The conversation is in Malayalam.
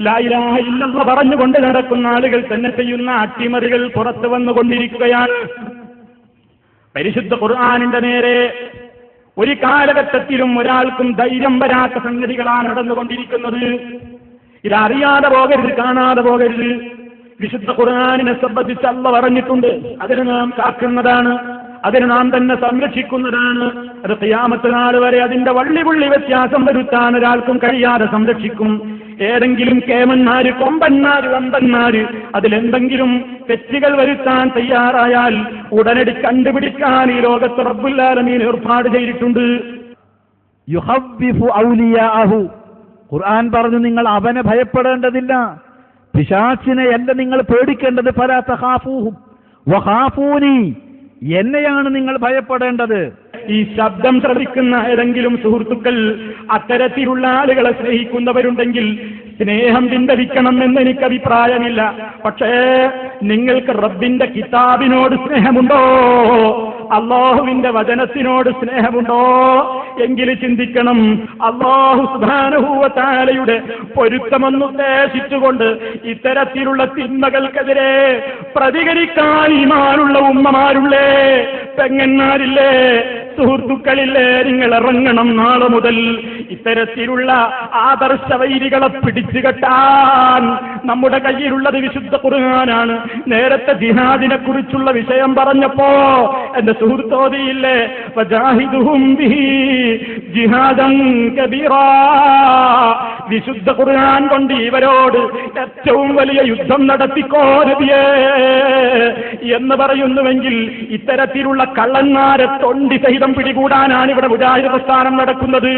ലായിലാഹ ഇല്ലെന്ന് പറഞ്ഞുകൊണ്ട് നടക്കുന്ന ആളുകൾ തന്നെ ചെയ്യുന്ന അട്ടിമറികൾ പുറത്തു വന്നുകൊണ്ടിരിക്കുകയാണ്. പരിശുദ്ധ ഖുർആാനിന്റെ നേരെ ഒരു കാലഘട്ടത്തിലും ഒരാൾക്കും ധൈര്യം വരാത്ത സംഗതികളാണ് നടന്നുകൊണ്ടിരിക്കുന്നത്. ഇതറിയാതെ പോകരുത് കാണാതെ പോകരുത്. വിശുദ്ധ ഖുർആാനിനെ സംബന്ധിച്ച് അല്ല പറഞ്ഞിട്ടുണ്ട്. അതിന് നാം കാക്കുന്നതാണ്. അതിന് നാം തന്നെ സംരക്ഷിക്കുന്നതാണ്. അത് ഖിയാമത്ത് നാൾ വരെ അതിന്റെ വള്ളി പുള്ളി വ്യത്യാസം വരുത്താൻ ഒരാൾക്കും കഴിയാതെ സംരക്ഷിക്കും. ഏതെങ്കിലും കേമന്മാര് കൊമ്പന്മാര് വമ്പന്മാര് അതിലെന്തെങ്കിലും തെറ്റുകൾ വരുത്താൻ തയ്യാറായാൽ ഉടനടി കണ്ടുപിടിക്കാൻ ഈ ലോകത്ത് റബ്ബുല്ലാലമീൻ ഏർപ്പാട് ചെയ്തിട്ടുണ്ട്. യുഹബ്ബിഫു ഖുർആൻ പറഞ്ഞു നിങ്ങൾ അവനെ ഭയപ്പെടേണ്ടതില്ല. പിശാച്ചിനെയല്ല നിങ്ങൾ പേടിക്കേണ്ടത്. ഫലാ തഹാഫൂഹും. എന്നെയാണ് നിങ്ങൾ ഭയപ്പെടേണ്ടത്. ഈ ശബ്ദം ശ്രവിക്കുന്ന ഏതെങ്കിലും സുഹൃത്തുക്കൾ അത്തരത്തിലുള്ള ആളുകളെ സ്നേഹിക്കുന്നവരുണ്ടെങ്കിൽ സ്നേഹം പിൻവലിക്കണം എന്ന് എനിക്ക് അഭിപ്രായമില്ല. പക്ഷേ നിങ്ങൾക്ക് റബ്ബിന്റെ കിതാബിനോട് സ്നേഹമുണ്ടോ? അള്ളാഹുവിന്റെ വചനത്തിനോട് സ്നേഹമുണ്ടോ? എങ്കിൽ ചിന്തിക്കണം. അള്ളാഹു സുധാനഹൂവത്താലയുടെ പൊരുത്തമെന്നുദ്ദേശിച്ചുകൊണ്ട് ഇത്തരത്തിലുള്ള തിന്മകൾക്കെതിരെ പ്രതികരിക്കാൻ ഈമാനുള്ള ഉമ്മമാരുള്ളേ പെങ്ങന്മാരില്ലേ? സുഹൃത്തുക്കളില്ലേ നിങ്ങൾ ഇറങ്ങണം നാളെ മുതൽ. ഇത്തരത്തിലുള്ള ആദർശ വൈരികളെ പിടിച്ചു കെട്ടാൻ നമ്മുടെ കയ്യിലുള്ളത് വിശുദ്ധ ഖുർആനാണ്. നേരത്തെ ജിഹാദിനെ കുറിച്ചുള്ള വിഷയം പറഞ്ഞപ്പോ എന്റെ സുഹൃത്തോതിയില്ലേ ജിഹാദം കബീറാ വിശുദ്ധ ഖുർആൻ കൊണ്ട് ഇവരോട് ഏറ്റവും വലിയ യുദ്ധം നടത്തിക്കോരുതിയേ എന്ന് പറയുന്നുവെങ്കിൽ ഇത്തരത്തിലുള്ള കള്ളന്മാരെ തൊണ്ടി സഹിതം പിടികൂടാനാണ് ഇവിടെ മുജാഹിദ് പ്രസ്ഥാനം നടക്കുന്നത്.